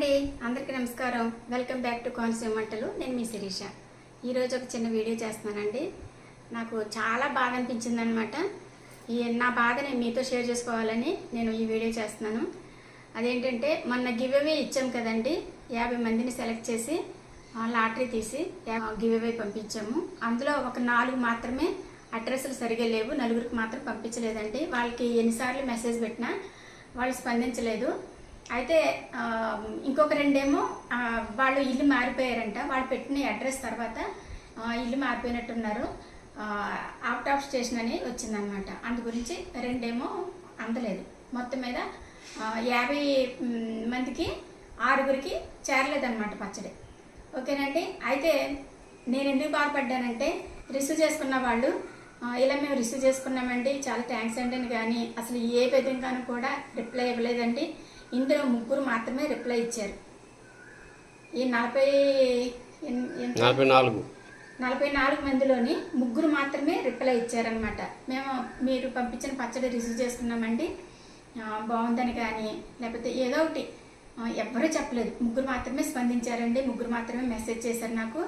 అండి అందరికీ నమస్కారం. వెల్కమ్ బ్యాక్ టు కోనసీమ వంటలు. నేను మీ శిరీష. ఈరోజు ఒక చిన్న వీడియో చేస్తున్నానండి. నాకు చాలా బాధ అనిపించింది అనమాట ఈ నా బాధని మీతో షేర్ చేసుకోవాలని నేను ఈ వీడియో చేస్తున్నాను. అదేంటంటే మొన్న గివ్ అవే ఇచ్చాం కదండి. యాభై మందిని సెలెక్ట్ చేసి లాటరీ తీసి గివ్ అవే పంపించాము. అందులో ఒక నాలుగు మాత్రమే అడ్రస్లు సరిగా లేవు. నలుగురికి మాత్రం పంపించలేదండి. వాళ్ళకి ఎన్నిసార్లు మెసేజ్ పెట్టినా వాళ్ళు స్పందించలేదు. అయితే ఇంకొక రెండేమో వాళ్ళు ఇల్లు మారిపోయారంట. వాళ్ళు పెట్టిన అడ్రస్ తర్వాత ఇల్లు మారిపోయినట్టున్నారు. అవుట్ ఆఫ్ స్టేషన్ అని వచ్చిందనమాట అందు గురించి రెండేమో అందలేదు. మొత్తం మీద యాభై మందికి ఆరుగురికి చేరలేదన్నమాట పచ్చడి. ఓకేనండి? అయితే నేను ఎందుకు బాధపడ్డానంటే రిసీవ్ చేసుకున్న వాళ్ళు ఇలా మేము రిసీవ్ చేసుకున్నామండి చాలా థ్యాంక్స్ అండి అని కానీ అసలు ఏ విధంగానూ కూడా రిప్లై ఇవ్వలేదండి. ఇందులో ముగ్గురు మాత్రమే రిప్లై ఇచ్చారు. ఈ నలభై? నలభై నాలుగు. నలభై నాలుగు మందిలోని ముగ్గురు మాత్రమే రిప్లై ఇచ్చారనమాట మేము మీరు పంపించిన పచ్చడి రిసీవ్ చేసుకున్నామండి ఆ, బాగుందని కానీ లేకపోతే ఏదో ఒకటి ఎవ్వరూ చెప్పలేదు. ముగ్గురు మాత్రమే స్పందించారండి. ముగ్గురు మాత్రమే మెసేజ్ చేశారు నాకు.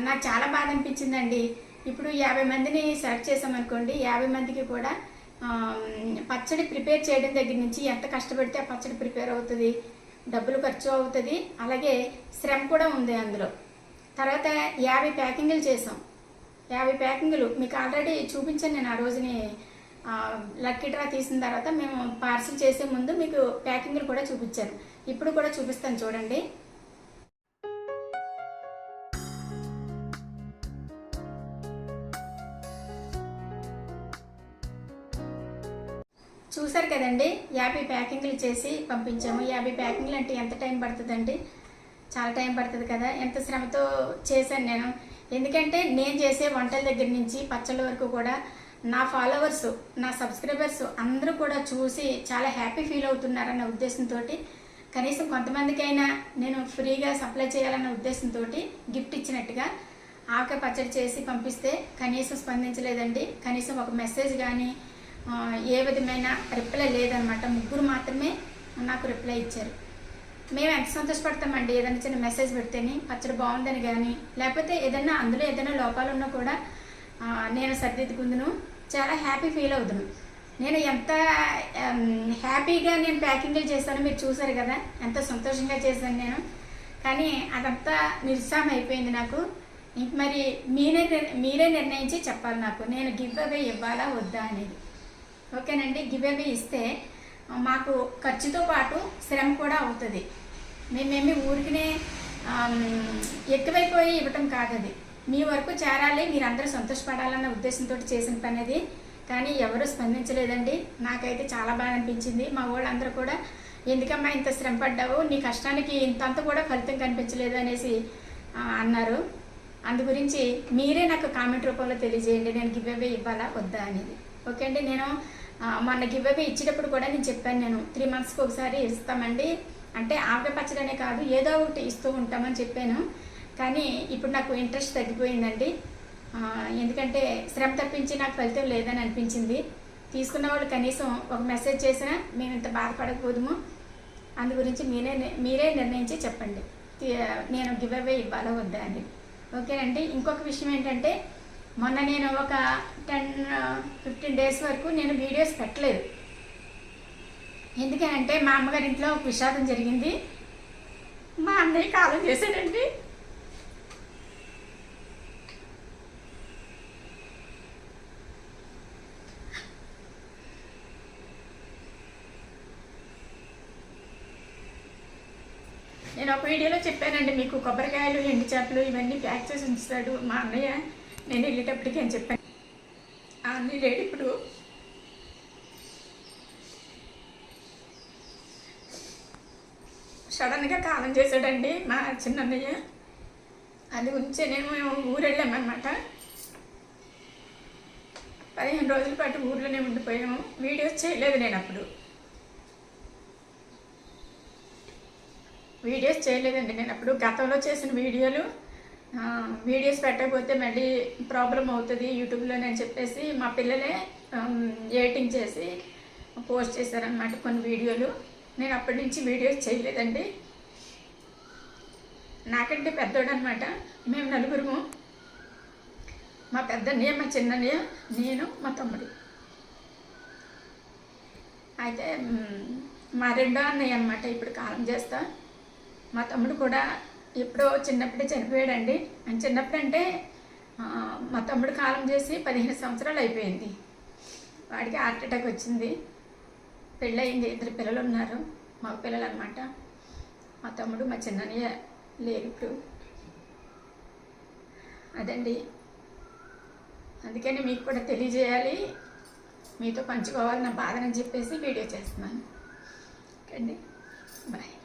నాకు చాలా బాధ అనిపించిందండి. ఇప్పుడు యాభై మందిని సెలెక్ట్ చేసామనుకోండి యాభై మందికి కూడా పచ్చడి ప్రిపేర్ చేయడం దగ్గర నుంచి ఎంత కష్టపడితే ఆ పచ్చడి ప్రిపేర్ అవుతుంది డబ్బులు ఖర్చు అవుతుంది అలాగే శ్రమ కూడా ఉంది అందులో. తర్వాత యాభై ప్యాకింగ్లు చేసాం. యాభై ప్యాకింగ్లు మీకు ఆల్రెడీ చూపించాను నేను ఆ రోజుని లక్కీ డ్రా తీసిన తర్వాత మేము పార్సిల్ చేసే ముందు మీకు ప్యాకింగ్లు కూడా చూపించాను. ఇప్పుడు కూడా చూపిస్తాను చూడండి. చూసారు కదండి యాభై ప్యాకింగ్లు చేసి పంపించాము. యాభై ప్యాకింగ్లు అంటే ఎంత టైం పడుతుందండి? చాలా టైం పడుతుంది కదా. ఎంత శ్రమతో చేశాను నేను. ఎందుకంటే నేను చేసే వంటల దగ్గర నుంచి పచ్చళ్ళ వరకు కూడా నా ఫాలోవర్స్ నా సబ్స్క్రైబర్స్ అందరూ కూడా చూసి చాలా హ్యాపీ ఫీల్ అవుతున్నారన్న ఉద్దేశంతో కనీసం కొంతమందికైనా నేను ఫ్రీగా సప్లై చేయాలన్న ఉద్దేశంతో గిఫ్ట్ ఇచ్చినట్టుగా ఆక పచ్చడి చేసి పంపిస్తే కనీసం స్పందించలేదండి. కనీసం ఒక మెసేజ్ కానీ ఏ విధమైన రిప్లై లేదనమాట. ముగ్గురు మాత్రమే నాకు రిప్లై ఇచ్చారు. మేము ఎంత సంతోషపడతామండి? ఏదైనా చిన్న మెసేజ్ పెడితేనే పచ్చడి బాగుందని కానీ లేకపోతే ఏదైనా అందులో ఏదైనా లోపాలు ఉన్నా కూడా నేను సర్దిద్దుకుందును. చాలా హ్యాపీ ఫీల్ అవుతున్నాను నేను ఎంత హ్యాపీగా నేను ప్యాకింగ్లు చేశానో మీరు చూసారు కదా ఎంత సంతోషంగా చేశాను నేను. కానీ అదంతా నిరుత్సాహం అయిపోయింది నాకు. ఇంక మరి మీరే మీరే నిర్ణయించి చెప్పాలి నాకు. నేను గివ్ అవే ఇవ్వాలా వద్దా అనేది. ఓకేనండి గివ్ అవే ఇస్తే మాకు ఖర్చుతో పాటు శ్రమ కూడా అవుతుంది. మేమేమి ఊరికినే ఎక్కువైపోయి ఇవ్వటం కాదు అది మీ వరకు చేరాలి మీరందరూ సంతోషపడాలన్న ఉద్దేశంతో చేసిన పని అది కానీ ఎవరు స్పందించలేదండి. నాకైతే చాలా బాగా అనిపించింది మా వాళ్ళందరూ కూడా ఎందుకమ్మా ఇంత శ్రమ పడ్డావు? నీ కష్టానికి ఇంతంత కూడా ఫలితం కనిపించలేదు అనేసి అన్నారు. అందు గురించి మీరే నాకు కామెంట్ రూపంలో తెలియజేయండి. నేను గివ్ అవే ఇవ్వాలా వద్దా అనేది. ఓకే అండి నేను మొన్న గివ్ అవే ఇచ్చేటప్పుడు కూడా నేను చెప్పాను నేను త్రీ మంత్స్కి ఒకసారి ఇస్తామండి. అంటే ఆవకాయ పచ్చడనే కాదు ఏదో ఒకటి ఇస్తూ ఉంటామని చెప్పాను. కానీ ఇప్పుడు నాకు ఇంట్రెస్ట్ తగ్గిపోయిందండి. ఎందుకంటే శ్రమ తప్పించి నాకు ఫలితం లేదని అనిపించింది. తీసుకున్న వాళ్ళు కనీసం ఒక మెసేజ్ చేసినా మేము ఇంత బాధపడకపోదుము. అందు గురించి మీరే మీరే నిర్ణయించి చెప్పండి. నేను గివ్ అవే ఇవ్వాలో వద్దా అని. ఓకేనండి. ఇంకొక విషయం ఏంటంటే మొన్న నేను ఒక టెన్ ఫిఫ్టీన్ డేస్ వరకు నేను వీడియోస్ పెట్టలేదు. ఎందుకనంటే మా అమ్మగారి ఇంట్లో ఒక విషాదం జరిగింది. మా అన్నయ్య కాలం చేశాడండి నేను ఒక వీడియోలో చెప్పానండి మీకు కొబ్బరికాయలు ఎండు చేపలు ఇవన్నీ ప్యాక్ చేసి ఉంచుతాడు మా అన్నయ్య. నేను వెళ్ళేటప్పటికి అని చెప్పాను. ఆ లేడు ఇప్పుడు. సడన్గా కాలం చేశాడండి మా చిన్న అన్నయ్య అది ఉంచే నేను మేము ఊరు వెళ్ళామన్నమాట పదిహేను రోజుల పాటు ఊర్లోనే ఉండిపోయాము. వీడియోస్ చేయలేదు నేను అప్పుడు. వీడియోస్ చేయలేదండి నేను అప్పుడు. గతంలో చేసిన వీడియోలు వీడియోస్ పెట్టకపోతే మళ్ళీ ప్రాబ్లం అవుతుంది. యూట్యూబ్లో అని చెప్పేసి మా పిల్లలే ఎడిటింగ్ చేసి పోస్ట్ చేశారనమాట కొన్ని వీడియోలు. నేను అప్పటి నుంచి వీడియోస్ చేయలేదండి. నాకంటే పెద్దోడు అనమాట మేము నలుగురము. మా పెద్దన్నయ్య మా చిన్నన్నయ్య నేను మా తమ్ముడు. అయితే మా రెండో అన్నయ్య అనమాట ఇప్పుడు కాలం చేస్తా. మా తమ్ముడు కూడా ఎప్పుడో చిన్నప్పుడే చనిపోయాడండి. అని చిన్నప్పుడు అంటే మా తమ్ముడు కాలం చేసి పదిహేను సంవత్సరాలు అయిపోయింది. వాడికి హార్ట్ అటాక్ వచ్చింది. పెళ్ళయింది. ఇద్దరు పిల్లలు ఉన్నారు. మా పిల్లలు అనమాట మా తమ్ముడు మా చిన్నయ్య లేరు ఇప్పుడు. అదండి. అందుకని మీకు కూడా తెలియజేయాలి. మీతో పంచుకోవాలి నా బాధని చెప్పేసి వీడియో చేస్తున్నాను. ఓకే అండి బాయ్.